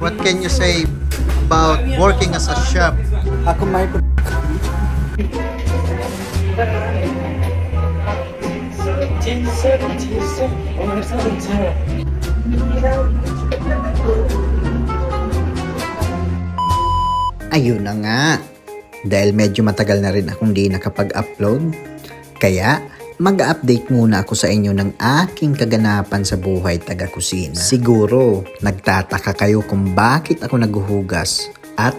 What can you say about working as a chef? Ako may Ayun na nga. Dahil medyo matagal na rin akong di nakapag-upload. Kaya, mag-update muna ako sa inyo ng aking kaganapan sa buhay taga-kusina. Siguro, nagtataka kayo kung bakit ako naghuhugas at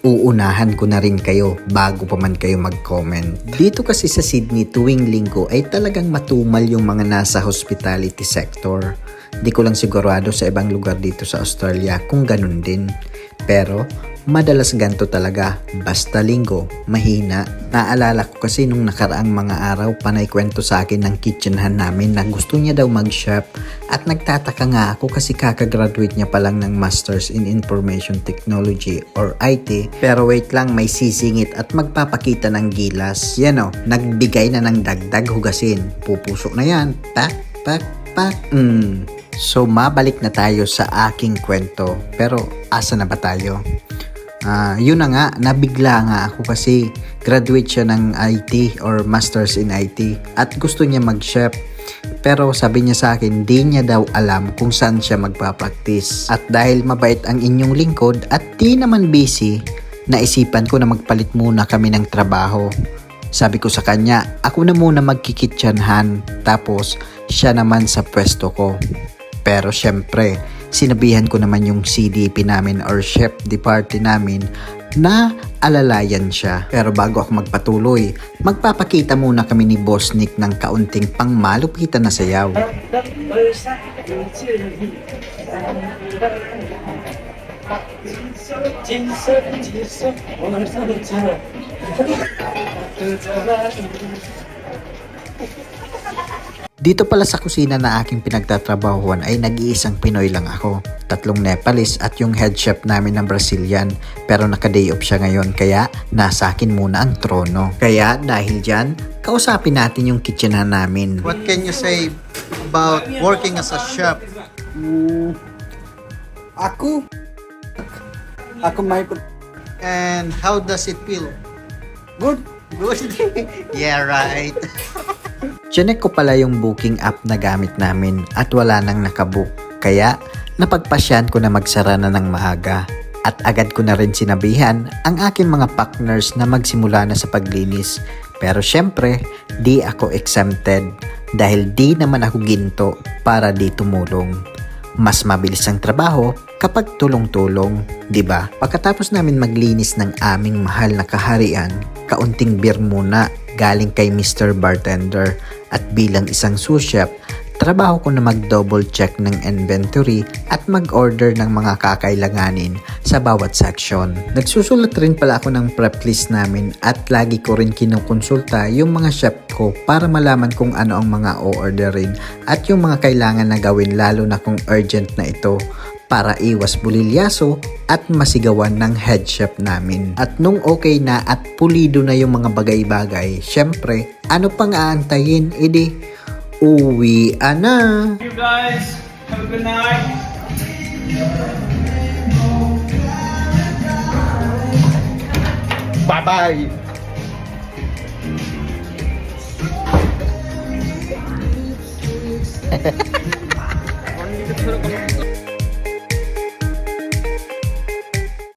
uunahan ko na rin kayo bago pa man kayo mag-comment. Dito kasi sa Sydney tuwing linggo ay talagang matumal yung mga nasa hospitality sector. Di ko lang sigurado sa ibang lugar dito sa Australia kung ganun din. Pero madalas ganto talaga. Basta linggo, mahina. Naalala ko kasi nung nakaraang mga araw panay kwento sa akin ng kitchenhan namin na gusto niya daw mag-chef at nagtataka nga ako kasi kakagraduate niya pa lang ng Masters in Information Technology or IT. Pero wait lang, may sisingit at magpapakita ng gilas. Yan o, nagbigay na ng dagdag hugasin. Pupusok na yan. Pak, pak, pak. Mm. So, mabalik na tayo sa aking kwento. Pero, asa na ba tayo? Ah, yun na nga, nabigla nga ako kasi graduate siya ng IT or Masters in IT at gusto niya mag-chef. Pero sabi niya sa akin, di niya daw alam kung saan siya magpa-practice. At dahil mabait ang inyong lingkod at di naman busy, naisipan ko na magpalit muna kami ng trabaho. Sabi ko sa kanya, ako na muna magkikitchenhan, tapos siya naman sa pwesto ko. Pero syempre, sinabihan ko naman yung CDP namin or chef de party namin na alalayan siya. Pero bago ako magpatuloy, magpapakita muna kami ni Boss Nick ng kaunting pangmalupitan na sayaw. Dito pala sa kusina na aking pinagtatrabahuan ay nag-iisang Pinoy lang ako. Tatlong Nepalese at yung head chef namin ng Brazilian. Pero naka-day off siya ngayon kaya nasa akin muna ang trono. Kaya dahil dyan, kausapin natin yung kitchenan namin. What can you say about working as a chef? mm, ako ako may And how does it feel? good. Good. yeah, right. Chinek ko pala yung booking app na gamit namin at wala nang nakabook. Kaya napagpasyan ko na magsara na ng maaga. At agad ko na rin sinabihan ang aking mga partners na magsimula na sa paglinis. Pero syempre, di ako exempted dahil di naman ako ginto para di tumulong. Mas mabilis ang trabaho kapag tulong-tulong, 'di ba? Pagkatapos namin maglinis ng aming mahal na kaharian, kaunting beer muna galing kay Mr. Bartender at bilang isang sous chef, trabaho ko na mag-double check ng inventory at mag-order ng mga kakailanganin sa bawat section. Nagsusulat rin pala ako ng prep list namin at lagi ko rin kinukonsulta yung mga chef ko para malaman kung ano ang mga o-orderin at yung mga kailangan na gawin lalo na kung urgent na ito para iwas bulilyaso at masigawan ng head chef namin. At nung okay na at pulido na yung mga bagay-bagay, syempre, ano pang aantayin? Edi, uwi na! you guys. Have a good night. Bye-bye.